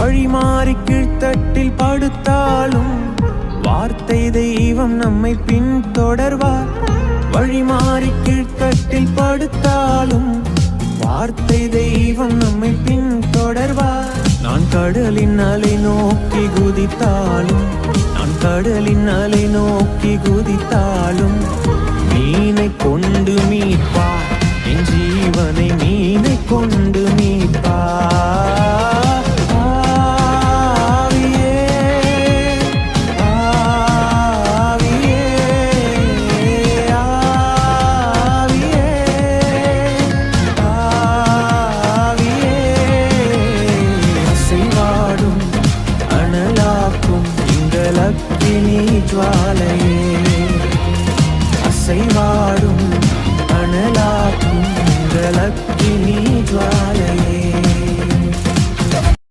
வழி மாறி கீழ்த்தட்டில் படுத்தாலும் வார்த்தை தெய்வம் நம்மை பின்தொடர்வார் வழி மாறி கீழ்த்தட்டில் படுத்தாலும் வார்த்தை தெய்வம் நம்மை பின்தொடர்வார் நான் கடலின் அலை நோக்கி குதித்தாலும் நான் கடலின் அலை நோக்கி குதித்தாலும் மீனை கொண்டு மீட்பார். என் ஜீவனை மீனை கொண்டு ஜுவாலையே. அசைவாடும் அனலாகும் ஜலக்கினி ஜுவாலை.